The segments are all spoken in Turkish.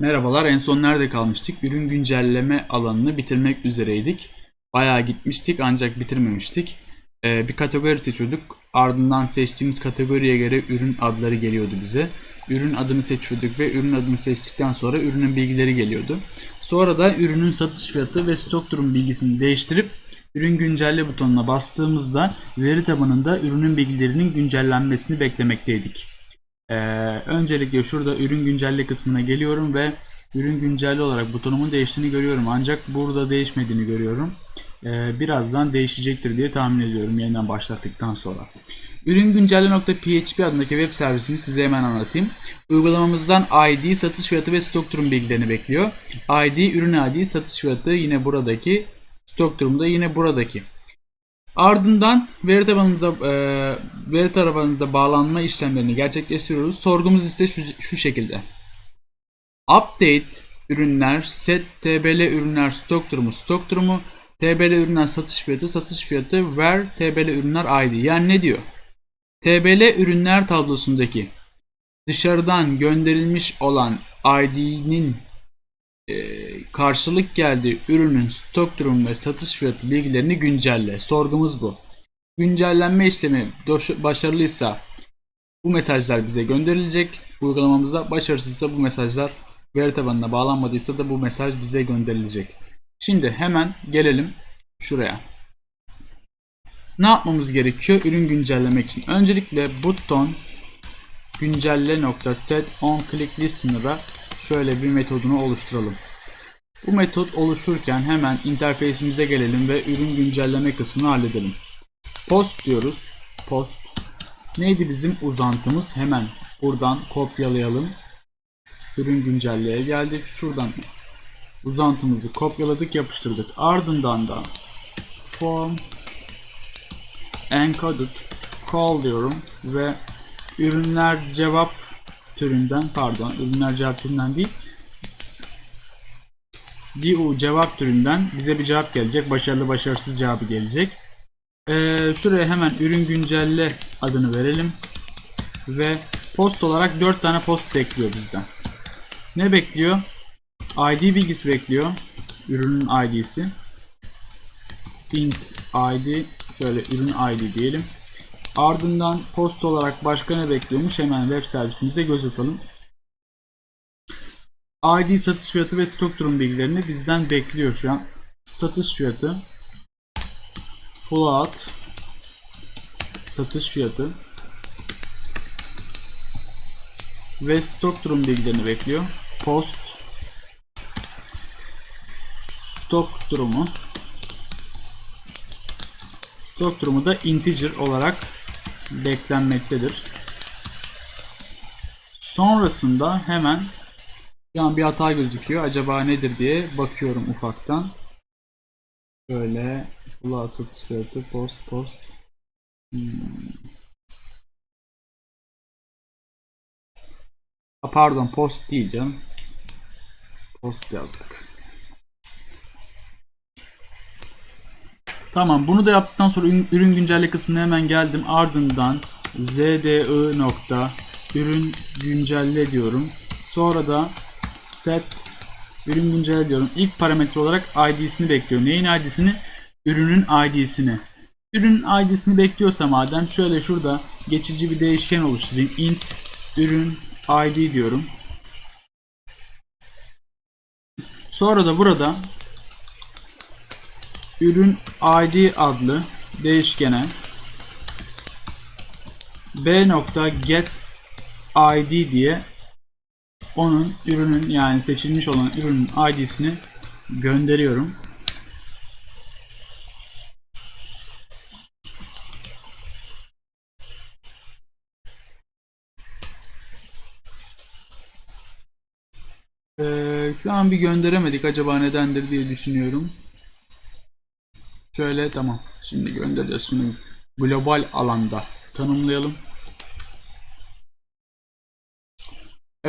Merhabalar, en son nerede kalmıştık? Ürün güncelleme alanını bitirmek üzereydik. Bayağı gitmiştik ancak bitirmemiştik. Ee, bir kategori seçiyorduk. Ardından seçtiğimiz kategoriye göre ürün adları geliyordu bize. Ürün adını seçiyorduk ve ürün adını seçtikten sonra ürünün bilgileri geliyordu. Sonra da ürünün satış fiyatı ve stok durum bilgisini değiştirip ürün güncelle butonuna bastığımızda veri tabanında ürünün bilgilerinin güncellenmesini beklemekteydik. Ee, öncelikle şurada ürün güncelle kısmına geliyorum ve ürün güncelle olarak butonumun değiştiğini görüyorum. Ancak burada değişmediğini görüyorum. Ee, birazdan değişecektir diye tahmin ediyorum yeniden başlattıktan sonra. Ürün güncelle.php adındaki web servisini size hemen anlatayım. Uygulamamızdan ID, satış fiyatı ve stok durum bilgilerini bekliyor. ID, ürün ID, satış fiyatı yine buradaki, stok durumu da yine buradaki. Ardından veri tabanımıza e, veri tabanımıza bağlanma işlemlerini gerçekleştiriyoruz. Sorgumuz ise şu, şu şekilde. Update ürünler, set TBL ürünler stok durumu, stok durumu, TBL ürünler satış fiyatı, satış fiyatı, where TBL ürünler ID. Yani ne diyor? TBL ürünler tablosundaki dışarıdan gönderilmiş olan ID'nin e, karşılık geldiği ürünün stok durumu ve satış fiyatı bilgilerini güncelle. Sorgumuz bu. Güncellenme işlemi başarılıysa bu mesajlar bize gönderilecek. Uygulamamızda başarısızsa bu mesajlar veri tabanına bağlanmadıysa da bu mesaj bize gönderilecek. Şimdi hemen gelelim şuraya. Ne yapmamız gerekiyor ürün güncellemek için? Öncelikle buton güncelle nokta set on click listener'a şöyle bir metodunu oluşturalım. Bu metot oluşurken hemen interface'imize gelelim ve ürün güncelleme kısmını halledelim. Post diyoruz. Post. Neydi bizim uzantımız? Hemen buradan kopyalayalım. Ürün güncelleye geldik. Şuradan uzantımızı kopyaladık, yapıştırdık. Ardından da form encoded call diyorum ve ürünler cevap türünden pardon ürünler cevap türünden değil DU cevap türünden bize bir cevap gelecek. Başarılı başarısız cevabı gelecek. Ee, şuraya hemen ürün güncelle adını verelim. Ve post olarak 4 tane post bekliyor bizden. Ne bekliyor? ID bilgisi bekliyor. Ürünün ID'si. int ID şöyle ürün ID diyelim. Ardından post olarak başka ne bekliyormuş hemen web servisimize göz atalım. ID satış fiyatı ve stok durum bilgilerini bizden bekliyor şu an. Satış fiyatı float satış fiyatı ve stok durum bilgilerini bekliyor. Post stok durumu stok durumu da integer olarak beklenmektedir. Sonrasında hemen şu an bir hata gözüküyor. Acaba nedir diye bakıyorum ufaktan. Böyle float satış fiyatı post post. Hmm. Ha, pardon post değil canım. Post yazdık. Tamam bunu da yaptıktan sonra ürün, ürün güncelle kısmına hemen geldim. Ardından zdi nokta ürün güncelle diyorum. Sonra da set ürün güncelle diyorum. İlk parametre olarak ID'sini bekliyorum. Neyin ID'sini? Ürünün ID'sini. Ürünün ID'sini bekliyorsa madem şöyle şurada geçici bir değişken oluşturayım. int ürün ID diyorum. Sonra da burada ürün ID adlı değişkene b nokta get id diye onun ürünün yani seçilmiş olan ürünün ID'sini gönderiyorum. Ee, şu an bir gönderemedik. Acaba nedendir diye düşünüyorum. Şöyle tamam. Şimdi göndereceğiz. Şunu global alanda tanımlayalım.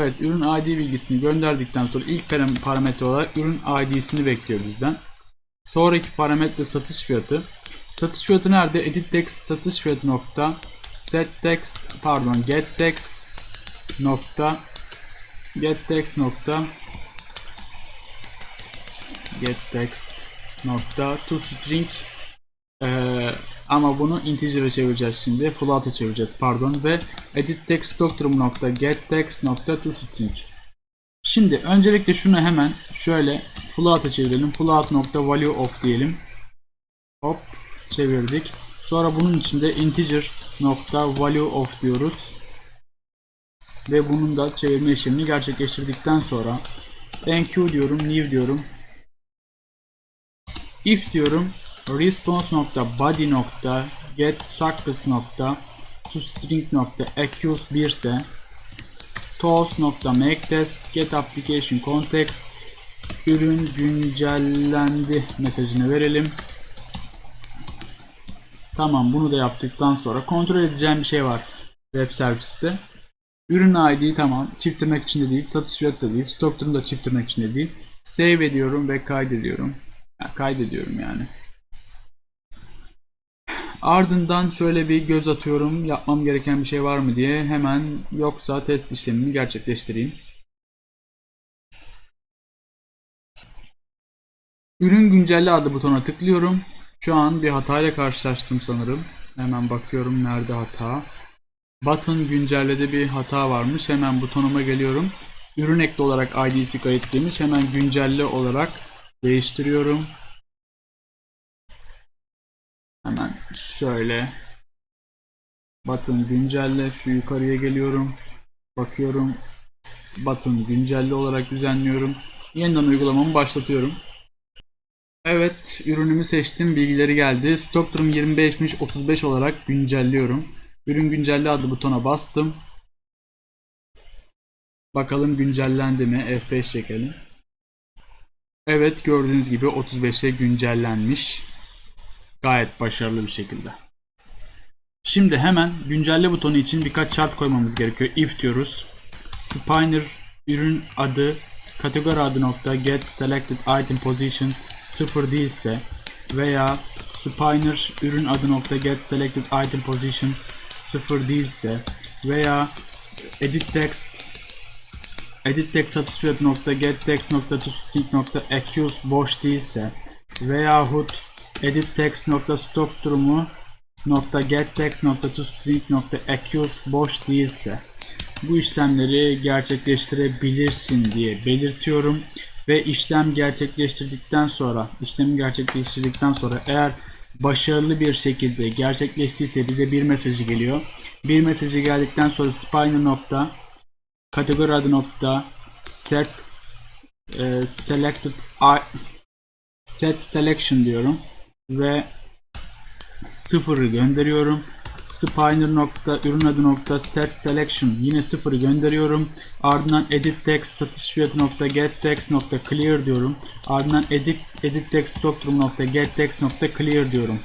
Evet ürün ID bilgisini gönderdikten sonra ilk parametre olarak ürün ID'sini bekliyor bizden. Sonraki parametre satış fiyatı. Satış fiyatı nerede? Edit text satış fiyatı nokta set text pardon get text nokta get text nokta get text nokta to string Ee, ama bunu integer'e çevireceğiz şimdi. Float'a çevireceğiz pardon ve edit text doctrine nokta get text nokta to string. Şimdi öncelikle şunu hemen şöyle float'a çevirelim. Float nokta value of diyelim. Hop çevirdik. Sonra bunun içinde integer nokta value of diyoruz. Ve bunun da çevirme işlemini gerçekleştirdikten sonra enq diyorum, new diyorum. If diyorum response nokta body nokta get success nokta to string nokta accuse 1 ise toast nokta make test get application context ürün güncellendi mesajını verelim. Tamam bunu da yaptıktan sonra kontrol edeceğim bir şey var web serviste. Ürün ID tamam çift tırnak içinde değil, satış fiyatı da değil, stok durumu da çift tırnak içinde değil. Save ediyorum ve kaydediyorum. Yani kaydediyorum yani. Ardından şöyle bir göz atıyorum yapmam gereken bir şey var mı diye hemen yoksa test işlemini gerçekleştireyim. Ürün güncelle adı butona tıklıyorum. Şu an bir hatayla karşılaştım sanırım. Hemen bakıyorum nerede hata. Button güncellede bir hata varmış. Hemen butonuma geliyorum. Ürün ekli olarak ID'si kayıtlıymış. Hemen güncelle olarak değiştiriyorum. Hemen şöyle button güncelle şu yukarıya geliyorum. Bakıyorum. Button güncelle olarak düzenliyorum. Yeniden uygulamamı başlatıyorum. Evet, ürünümü seçtim. Bilgileri geldi. Stok durum 25'miş 35 olarak güncelliyorum. Ürün güncelle adı butona bastım. Bakalım güncellendi mi? F5 çekelim. Evet, gördüğünüz gibi 35'e güncellenmiş. Gayet başarılı bir şekilde. Şimdi hemen güncelle butonu için birkaç şart koymamız gerekiyor. If diyoruz. Spiner ürün adı kategori adı nokta get selected item position 0 değilse veya Spiner ürün adı nokta get selected item position 0 değilse veya edit text edit text fiyatı nokta get text nokta to string nokta accuse boş değilse veyahut edit text nokta stock durumu nokta get text nokta to string nokta accuse boş değilse bu işlemleri gerçekleştirebilirsin diye belirtiyorum ve işlem gerçekleştirdikten sonra işlemi gerçekleştirdikten sonra eğer başarılı bir şekilde gerçekleştiyse bize bir mesajı geliyor. Bir mesajı geldikten sonra spiner nokta kategori adı nokta set e, selected i- set selection diyorum ve sıfırı gönderiyorum. Spiner nokta ürün adı nokta set selection yine sıfırı gönderiyorum. Ardından edit text satış fiyatı nokta get text nokta clear diyorum. Ardından edit edit text stock durum nokta get text nokta clear diyorum.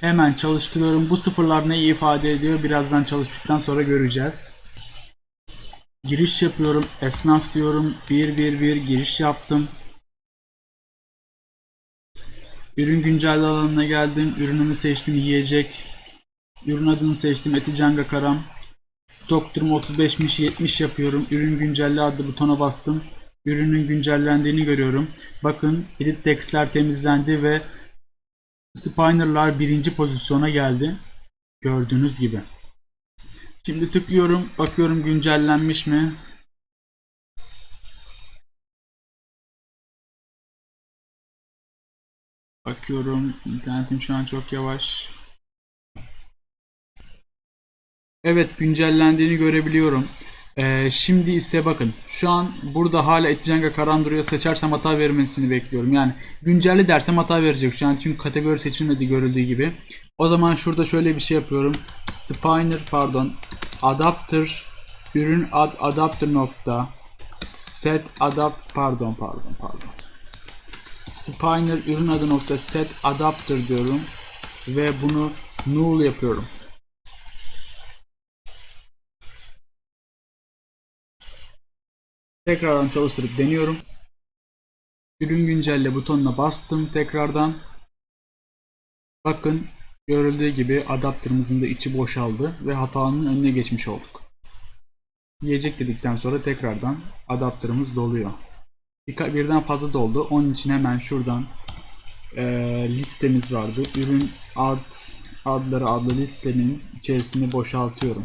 Hemen çalıştırıyorum. Bu sıfırlar neyi ifade ediyor? Birazdan çalıştıktan sonra göreceğiz. Giriş yapıyorum. Esnaf diyorum. 111 giriş yaptım. Ürün güncelle alanına geldim. Ürünümü seçtim. Yiyecek. Ürün adını seçtim. Eticanga Karam. Stok durum 35'miş 70 yapıyorum. Ürün güncelle adlı butona bastım. Ürünün güncellendiğini görüyorum. Bakın edit textler temizlendi ve spinerlar birinci pozisyona geldi. Gördüğünüz gibi. Şimdi tıklıyorum. Bakıyorum güncellenmiş mi? Bakıyorum. İnternetim şu an çok yavaş. Evet güncellendiğini görebiliyorum. Ee, şimdi ise bakın şu an burada hala Eticenga Karan duruyor. Seçersem hata vermesini bekliyorum. Yani güncelli dersem hata verecek şu an çünkü kategori seçilmedi görüldüğü gibi. O zaman şurada şöyle bir şey yapıyorum. Spiner pardon adapter ürün ad, adapter nokta set adapt pardon pardon pardon. Spiner ürün adı nokta set adapter diyorum ve bunu null yapıyorum. Tekrardan çalıştırıp deniyorum. Ürün güncelle butonuna bastım tekrardan. Bakın görüldüğü gibi adaptörümüzün de içi boşaldı ve hatanın önüne geçmiş olduk. Yiyecek dedikten sonra tekrardan adaptörümüz doluyor. Birka- birden fazla doldu. Onun için hemen şuradan e, listemiz vardı. Ürün ad adları adlı listenin içerisini boşaltıyorum.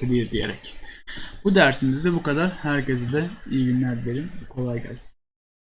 Clear diyerek. Bu dersimizde bu kadar. Herkese de iyi günler dilerim. Kolay gelsin.